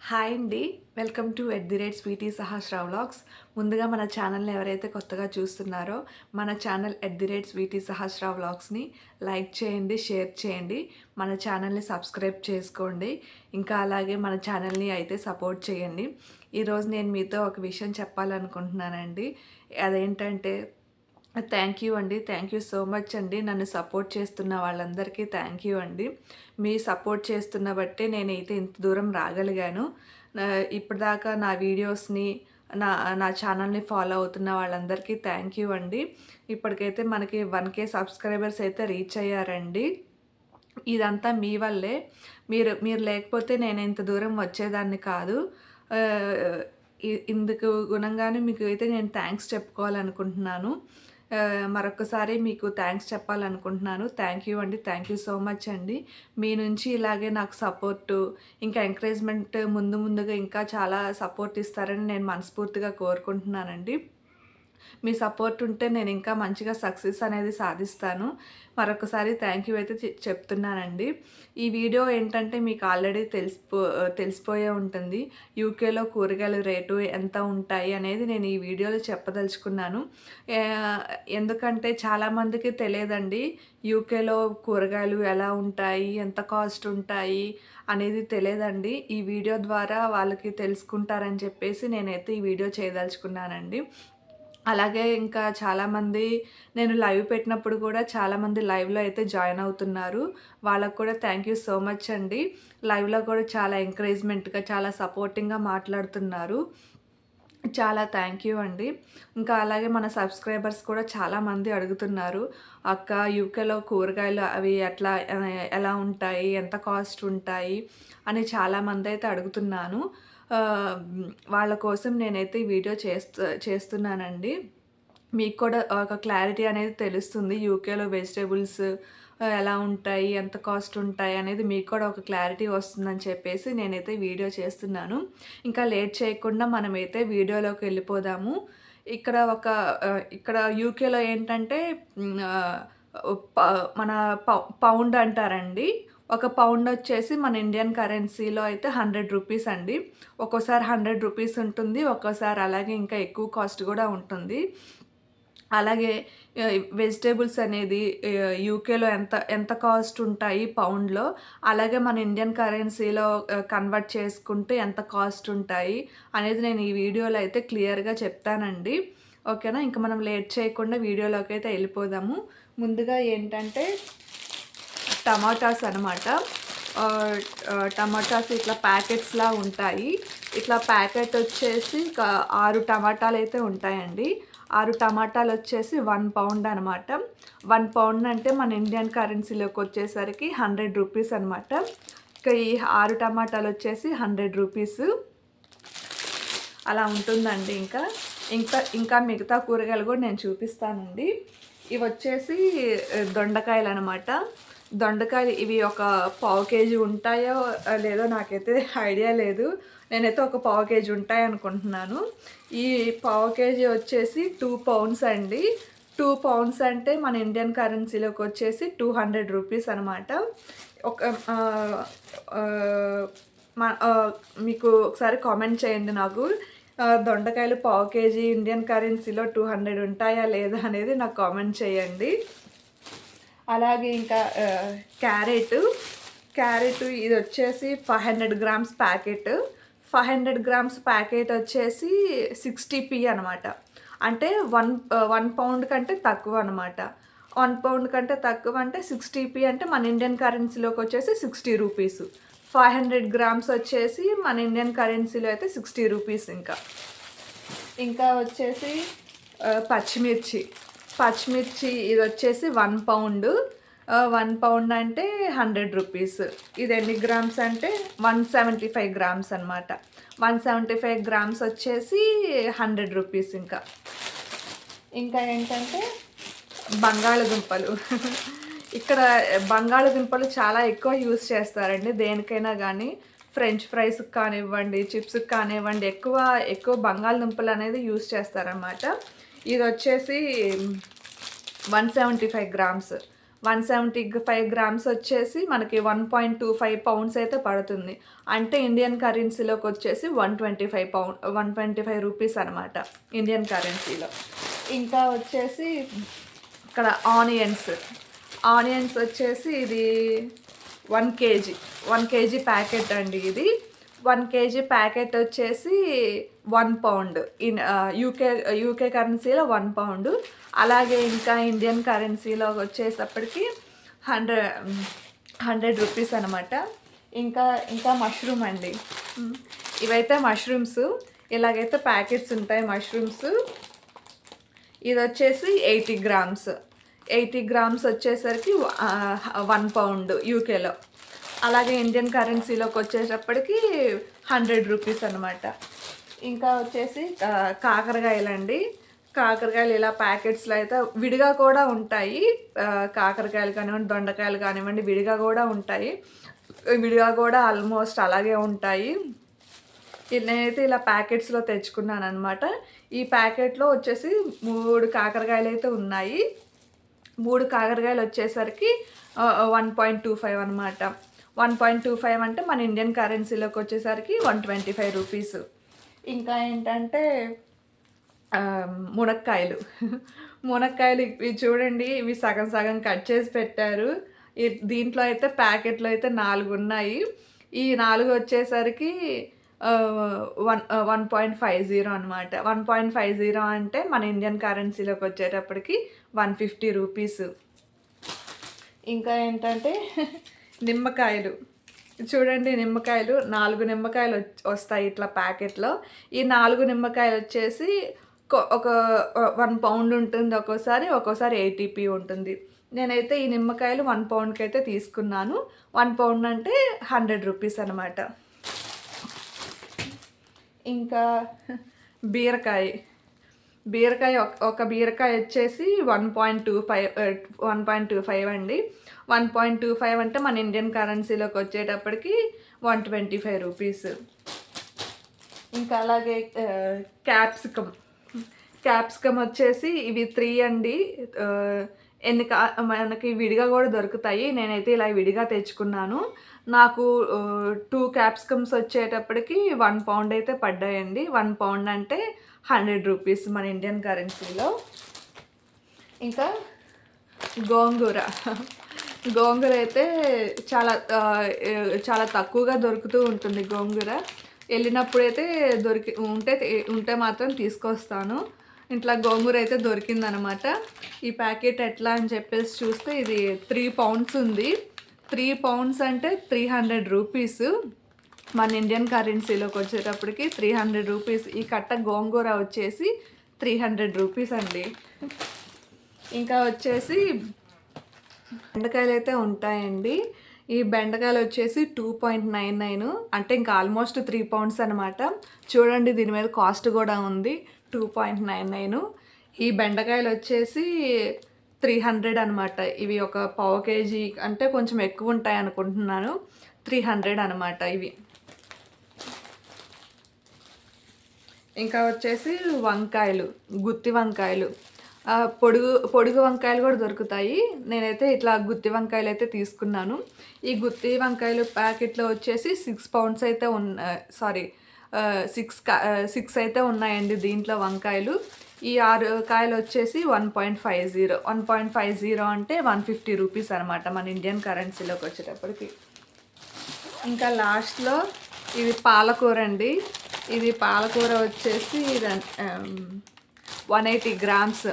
Hi అండి. Welcome to at the rate Sweety Sahasra vlogs. ముందుగా మన ఛానల్ని ఎవరైతే కొత్తగా చూస్తున్నారో మన channel at the rate Sweety Sahasra వ్లాగ్స్ని like చేయండి షేర్ చేయండి. మన ఛానల్ని సబ్స్క్రైబ్ చేసుకోండి. ఇంకా అలాగే మన ఛానల్ని అయితే సపోర్ట్ చేయండి. ఈరోజు నేను మీతో ఒక విషయం చెప్పాలనుకుంటున్నానండి. అదేంటంటే థ్యాంక్ యూ అండి. థ్యాంక్ యూ సో మచ్ అండి. నన్ను సపోర్ట్ చేస్తున్న వాళ్ళందరికీ థ్యాంక్ యూ అండి. మీ సపోర్ట్ చేస్తున్న బట్టే నేనైతే ఇంత దూరం రాగలిగాను. ఇప్పటిదాకా నా వీడియోస్ని నా నా ఛానల్ని ఫాలో అవుతున్న వాళ్ళందరికీ థ్యాంక్ యూ అండి. ఇప్పటికైతే మనకి వన్ కే సబ్స్క్రైబర్స్ అయితే రీచ్ అయ్యారండి. ఇదంతా మీ వల్లే. మీరు మీరు లేకపోతే నేను ఇంత దూరం వచ్చేదాన్ని కాదు. ఇ- ఇందుకు గుణంగానే మీకు అయితే నేను థ్యాంక్స్ చెప్పుకోవాలనుకుంటున్నాను. మరొకసారి మీకు థ్యాంక్స్ చెప్పాలనుకుంటున్నాను. థ్యాంక్ యూ అండి. థ్యాంక్ యూ సో మచ్ అండి. మీ నుంచి ఇలాగే నాకు సపోర్టు ఇంకా ఎంకరేజ్మెంట్ ముందు ముందుగా ఇంకా చాలా సపోర్ట్ ఇస్తారని నేను మనస్ఫూర్తిగా కోరుకుంటున్నానండి. మీ సపోర్ట్ ఉంటే నేను ఇంకా మంచిగా సక్సెస్ అనేది సాధిస్తాను. మరొకసారి థ్యాంక్ యూ అయితే చెప్తున్నానండి. ఈ వీడియో ఏంటంటే మీకు ఆల్రెడీ తెలిసిపో తెలిసిపోయే ఉంటుంది. యూకేలో కూరగాయల రేటు ఎంత ఉంటాయి అనేది నేను ఈ వీడియోలో చెప్పదలుచుకున్నాను. ఎందుకంటే చాలామందికి తెలియదండి యూకేలో కూరగాయలు ఎలా ఉంటాయి ఎంత కాస్ట్ ఉంటాయి అనేది తెలియదండి. ఈ వీడియో ద్వారా వాళ్ళకి తెలుసుకుంటారని చెప్పేసి నేనైతే ఈ వీడియో చేయదలుచుకున్నానండి. అలాగే ఇంకా చాలామంది నేను లైవ్ పెట్టినప్పుడు కూడా చాలామంది లైవ్లో అయితే జాయిన్ అవుతున్నారు. వాళ్ళకు కూడా థ్యాంక్ యూ సో మచ్ అండి. లైవ్లో కూడా చాలా ఎంకరేజ్మెంట్గా చాలా సపోర్టింగ్గా మాట్లాడుతున్నారు. చాలా థ్యాంక్ యూ అండి. ఇంకా అలాగే మన సబ్స్క్రైబర్స్ కూడా చాలామంది అడుగుతున్నారు అక్క యూకేలో కూరగాయలు అవి ఎట్లా ఎలా ఉంటాయి ఎంత కాస్ట్ ఉంటాయి? అని చాలామంది అయితే అడుగుతున్నాను. వాళ్ళ కోసం నేనైతే వీడియో చేస్తూ చేస్తున్నానండి. మీకు కూడా ఒక క్లారిటీ అనేది తెలుస్తుంది యూకేలో వెజిటేబుల్స్ ఎలా ఉంటాయి ఎంత కాస్ట్ ఉంటాయి అనేది మీకు కూడా ఒక క్లారిటీ వస్తుందని చెప్పేసి నేనైతే వీడియో చేస్తున్నాను. ఇంకా లేట్ చేయకుండా మనమైతే వీడియోలోకి వెళ్ళిపోదాము. ఇక్కడ ఒక ఇక్కడ యూకేలో ఏంటంటే మన పౌ పౌండ్ అంటారండి. ఒక పౌండ్ వచ్చేసి మన ఇండియన్ కరెన్సీలో అయితే హండ్రెడ్ రూపీస్ అండి. ఒక్కోసారి హండ్రెడ్ రూపీస్ ఉంటుంది ఒక్కోసారి అలాగే ఇంకా ఎక్కువ కాస్ట్ కూడా ఉంటుంది. అలాగే వెజిటేబుల్స్ అనేది యూకేలో ఎంత ఎంత కాస్ట్ ఉంటాయి పౌండ్లో అలాగే మన ఇండియన్ కరెన్సీలో కన్వర్ట్ చేసుకుంటే ఎంత కాస్ట్ ఉంటాయి అనేది నేను ఈ వీడియోలో అయితే క్లియర్గా చెప్తానండి. ఓకేనా? ఇంకా మనం లేట్ చేయకుండా వీడియోలోకి అయితే వెళ్ళిపోదాము. ముందుగా ఏంటంటే టమాటాస్ అనమాట టమాటాస్ ఇట్లా ప్యాకెట్స్లా ఉంటాయి. ఇట్లా ప్యాకెట్ వచ్చేసి ఆరు టమాటాలు అయితే ఉంటాయండి. ఆరు టమాటాలు వచ్చేసి వన్ పౌండ్ అనమాట వన్ పౌండ్ అంటే మన ఇండియన్ కరెన్సీలోకి వచ్చేసరికి హండ్రెడ్ రూపీస్ అనమాట ఇక ఈ ఆరు టమాటాలు వచ్చేసి హండ్రెడ్ రూపీస్. అలా ఉంటుందండి ఇంకా. ఇంకా ఇంకా మిగతా కూరగాయలు కూడా నేను చూపిస్తానండి. ఇవి వచ్చేసి దొండకాయలు అనమాట దొండకాయలు ఇవి ఒక పావు కేజీ ఉంటాయో లేదో నాకైతే ఐడియా లేదు. నేనైతే ఒక పావు కేజీ ఉంటాయి అనుకుంటున్నాను. ఈ పావు కేజీ వచ్చేసి టూ పౌండ్స్ అండి. టూ పౌండ్స్ అంటే మన ఇండియన్ కరెన్సీలోకి వచ్చేసి టూ హండ్రెడ్ రూపీస్ అనమాట ఒక మీకు ఒకసారి కామెంట్ చేయండి నాకు. దొండకాయలు పావు కేజీ ఇండియన్ కరెన్సీలో టూ హండ్రెడ్ ఉంటాయా లేదా అనేది నాకు కామెంట్ చేయండి. అలాగే ఇంకా క్యారెట్. క్యారెట్ ఇది వచ్చేసి five hundred grams packet. Five hundred grams packet వచ్చేసి సిక్స్టీ పీ అనమాట అంటే వన్ వన్ పౌండ్ కంటే తక్కువ అనమాట వన్ పౌండ్ కంటే తక్కువ అంటే సిక్స్టీ పీ అంటే మన ఇండియన్ కరెన్సీలోకి వచ్చేసి sixty rupees. Five hundred grams వచ్చేసి మన ఇండియన్ కరెన్సీలో అయితే సిక్స్టీ రూపీస్ ఇంకా. ఇంకా వచ్చేసి పచ్చిమిర్చి. పచ్చిమిర్చి ఇది వచ్చేసి వన్ పౌండ్. వన్ పౌండ్ అంటే హండ్రెడ్ రూపీస్. ఇది ఎన్ని గ్రామ్స్ అంటే వన్ సెవెంటీ ఫైవ్ గ్రామ్స్ అనమాట వన్ సెవెంటీ ఫైవ్ గ్రామ్స్ వచ్చేసి హండ్రెడ్ రూపీస్ ఇంకా. ఇంకా ఏంటంటే బంగాళదుంపలు. ఇక్కడ బంగాళదుంపలు చాలా ఎక్కువ యూస్ చేస్తారండి. దేనికైనా కానీ ఫ్రెంచ్ ఫ్రైస్కి కానివ్వండి చిప్స్కి కానివ్వండి ఎక్కువ ఎక్కువ బంగాళదుంపలు అనేది యూస్ చేస్తారనమాట ఇది వచ్చేసి one seventy five grams. One seventy five grams వచ్చేసి మనకి one point two five pounds అయితే పడుతుంది. అంటే ఇండియన్ కరెన్సీలోకి వచ్చేసి one twenty five pound one twenty five rupees అనమాట ఇండియన్ కరెన్సీలో. ఇంకా వచ్చేసి ఇక్కడ ఆనియన్స్. ఆనియన్స్ వచ్చేసి ఇది one KG one KG packet అండి ఇది. వన్ కేజీ ప్యాకెట్ వచ్చేసి one pound. In UK UK కరెన్సీలో వన్ పౌండ్. అలాగే ఇంకా ఇండియన్ కరెన్సీలో వచ్చేటప్పటికి హండ్రెడ్ హండ్రెడ్ రూపీస్ అనమాట ఇంకా ఇంకా మష్రూమ్ అండి. ఇవైతే మష్రూమ్స్. ఇలాగైతే ప్యాకెట్స్ ఉంటాయి మష్రూమ్స్. ఇది వచ్చేసి ఎయిటీ గ్రామ్స్. ఎయిటీ గ్రామ్స్ వచ్చేసరికి వన్ పౌండ్ యూకేలో. అలాగే ఇండియన్ కరెన్సీలోకి వచ్చేటప్పటికి హండ్రెడ్ రూపీస్ అనమాట ఇంకా వచ్చేసి కాకరకాయలండి. కాకరకాయలు ఇలా ప్యాకెట్స్లో అయితే విడిగా కూడా ఉంటాయి. కాకరకాయలు కానివ్వండి దొండకాయలు కానివ్వండి విడిగా కూడా ఉంటాయి. విడిగా కూడా ఆల్మోస్ట్ అలాగే ఉంటాయి. నేనైతే ఇలా ప్యాకెట్స్లో తెచ్చుకున్నాను అనమాట ఈ ప్యాకెట్లో వచ్చేసి మూడు కాకరకాయలు అయితే ఉన్నాయి. మూడు కాకరకాయలు వచ్చేసరికి వన్ పాయింట్ టూ ఫైవ్ అనమాట వన్ పాయింట్ టూ ఫైవ్ అంటే మన ఇండియన్ కరెన్సీలోకి వచ్చేసరికి వన్ ట్వంటీ ఫైవ్ రూపీస్. ఇంకా ఏంటంటే మునక్కాయలు. మునక్కాయలు ఇవి చూడండి ఇవి సగం సగం కట్ చేసి పెట్టారు. దీంట్లో అయితే ప్యాకెట్లో అయితే నాలుగు ఉన్నాయి. ఈ నాలుగు వచ్చేసరికి one one point five zero అనమాట వన్ పాయింట్ ఫైవ్ జీరో అంటే మన ఇండియన్ కరెన్సీలోకి వచ్చేటప్పటికి వన్ ఫిఫ్టీ రూపీస్. ఇంకా ఏంటంటే నిమ్మకాయలు. చూడండి నిమ్మకాయలు నాలుగు నిమ్మకాయలు వస్తాయి ఇట్లా ప్యాకెట్లో. ఈ నాలుగు నిమ్మకాయలు వచ్చేసి ఒక వన్ పౌండ్ ఉంటుంది ఒక్కోసారి ఒక్కోసారి ఎయిటీపీ ఉంటుంది. నేనైతే ఈ నిమ్మకాయలు వన్ పౌండ్కి అయితే తీసుకున్నాను. వన్ పౌండ్ అంటే హండ్రెడ్ రూపీస్ అనమాట ఇంకా బీరకాయ. బీరకాయ ఒక- బీరకాయ వచ్చేసి one point two five one point two five అండి. వన్ పాయింట్ టూ ఫైవ్ అంటే మన ఇండియన్ కరెన్సీలోకి వచ్చేటప్పటికి వన్ ట్వంటీ ఫైవ్ రూపీస్ ఇంకా అలాగే uh, క్యాప్సికమ్ క్యాప్సికమ్ వచ్చేసి ఇవి త్రీ అండి. Uh, ఎందుక మనకి విడిగా కూడా దొరుకుతాయి. నేనైతే ఇలా విడిగా తెచ్చుకున్నాను. నాకు టూ క్యాప్సికమ్స్ వచ్చేటప్పటికి వన్ పౌండ్ అయితే పడ్డాయండి. వన్ పౌండ్ అంటే హండ్రెడ్ రూపీస్ మన ఇండియన్ కరెన్సీలో ఇంకా గోంగూర. గోంగూర అయితే చాలా చాలా తక్కువగా దొరుకుతూ ఉంటుంది గోంగూర. వెళ్ళినప్పుడైతే దొరికి ఉంటే ఉంటే మాత్రం తీసుకొస్తాను. ఇంట్లో గోంగూర అయితే దొరికిందనమాట. ఈ ప్యాకెట్ ఎట్లా అని చెప్పేసి చూస్తే ఇది త్రీ పౌండ్స్ ఉంది. త్రీ పౌండ్స్ అంటే త్రీ హండ్రెడ్ రూపీస్. మన ఇండియన్ కరెన్సీలోకి వచ్చేటప్పటికి త్రీ హండ్రెడ్ రూపీస్. ఈ కట్ట గోంగూర వచ్చేసి త్రీ హండ్రెడ్ రూపీస్ అండి. ఇంకా వచ్చేసి బెండకాయలు అయితే ఉంటాయండి. ఈ బెండకాయలు వచ్చేసి టూ పాయింట్ నైన్ నైన్. అంటే ఇంకా ఆల్మోస్ట్ త్రీ పౌండ్స్ అనమాట. చూడండి దీని మీద కాస్ట్ కూడా ఉంది. Two point nine nine. ఈ బెండకాయలు వచ్చేసి త్రీ హండ్రెడ్ అనమాట ఇవి ఒక పావు కేజీ అంటే కొంచెం ఎక్కువ ఉంటాయి అనుకుంటున్నాను. త్రీ హండ్రెడ్ అనమాట ఇవి. ఇంకా వచ్చేసి వంకాయలు గుత్తి వంకాయలు. పొడుగు పొడుగు వంకాయలు కూడా దొరుకుతాయి. నేనైతే ఇట్లా గుత్తి వంకాయలు అయితే తీసుకున్నాను. ఈ గుత్తి వంకాయలు ప్యాకెట్లో వచ్చేసి సిక్స్ పౌండ్స్ అయితే ఉన్న సారీ సిక్స్ సిక్స్ అయితే ఉన్నాయండి దీంట్లో వంకాయలు. ఈ ఆరు కాయలు వచ్చేసి one point five zero one point five zero అంటే వన్ ఫిఫ్టీ రూపీస్ అనమాట మన ఇండియన్ కరెన్సీలోకి వచ్చేటప్పటికి. ఇంకా లాస్ట్లో ఇది పాలకూర అండి. ఇది పాలకూర వచ్చేసి one eighty grams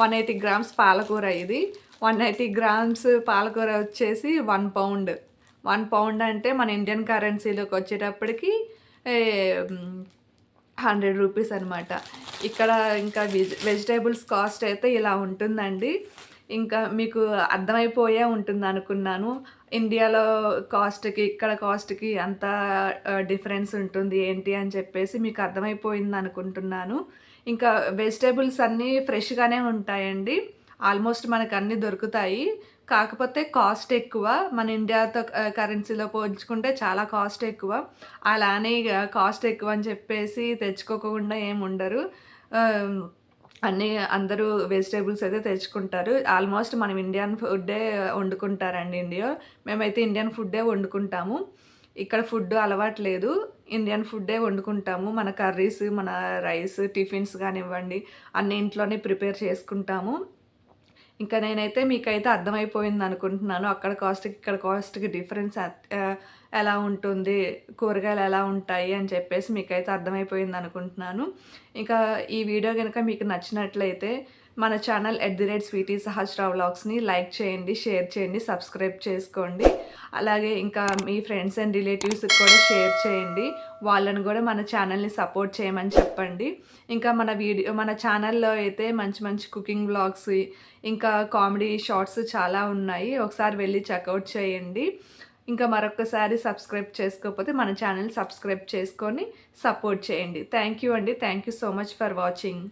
one eighty grams పాలకూర ఇది. వన్ ఎయిటీ గ్రామ్స్ పాలకూర వచ్చేసి వన్ పౌండ్ వన్ పౌండ్ అంటే మన ఇండియన్ కరెన్సీలోకి వచ్చేటప్పటికి హండ్రెడ్ రూపీస్ అనమాట ఇక్కడ ఇంకా వెజ్ వెజిటేబుల్స్ కాస్ట్ అయితే ఇలా ఉంటుందండి. ఇంకా మీకు అర్థమైపోయే ఉంటుంది అనుకున్నాను. ఇండియాలో కాస్ట్కి ఇక్కడ కాస్ట్కి అంత డిఫరెన్స్ ఉంటుంది ఏంటి అని చెప్పేసి మీకు అర్థమైపోయింది అనుకుంటున్నాను. ఇంకా వెజిటేబుల్స్ అన్నీ ఫ్రెష్గానే ఉంటాయండి. ఆల్మోస్ట్ మనకు అన్నీ దొరుకుతాయి. కాకపోతే కాస్ట్ ఎక్కువ. మన ఇండియాతో కరెన్సీలో పోల్చుకుంటే చాలా కాస్ట్ ఎక్కువ. అలానే కాస్ట్ ఎక్కువ అని చెప్పేసి తెచ్చుకోకుండా ఏమి ఉండరు. అన్నీ అందరూ వెజిటేబుల్స్ అయితే తెచ్చుకుంటారు. ఆల్మోస్ట్ మనం ఇండియన్ ఫుడ్డే వండుకుంటారండి ఇండియా. మేమైతే ఇండియన్ ఫుడ్డే వండుకుంటాము. ఇక్కడ ఫుడ్ అలవాటు లేదు. ఇండియన్ ఫుడ్డే వండుకుంటాము. మన కర్రీస్ మన రైస్ టిఫిన్స్ కానివ్వండి అన్ని ఇంట్లోనే ప్రిపేర్ చేసుకుంటాము. ఇంకా నేనైతే మీకైతే అర్థమైపోయింది అనుకుంటున్నాను. అక్కడ కాస్ట్కి ఇక్కడ కాస్ట్కి డిఫరెన్స్ ఎలా ఉంటుంది కూరగాయలు ఎలా ఉంటాయి అని చెప్పేసి మీకైతే అర్థమైపోయింది అనుకుంటున్నాను. ఇంకా ఈ వీడియో కనుక మీకు నచ్చినట్లయితే మన channel at the rate Sweety సహస్రావు వ్లాగ్స్ని లైక్ చేయండి షేర్ చేయండి సబ్స్క్రైబ్ చేసుకోండి. అలాగే ఇంకా మీ ఫ్రెండ్స్ అండ్ రిలేటివ్స్కి కూడా షేర్ చేయండి. వాళ్ళని కూడా మన ఛానల్ని సపోర్ట్ చేయమని చెప్పండి. ఇంకా మన వీడియో మన ఛానల్లో అయితే మంచి మంచి కుకింగ్ బ్లాగ్స్ ఇంకా కామెడీ షార్ట్స్ చాలా ఉన్నాయి. ఒకసారి వెళ్ళి చెక్అవుట్ చేయండి. ఇంకా మరొకసారి సబ్స్క్రైబ్ చేసుకోకపోతే మన ఛానల్ సబ్స్క్రైబ్ చేసుకొని సపోర్ట్ చేయండి. థ్యాంక్ యూ అండి. Thank you so much for watching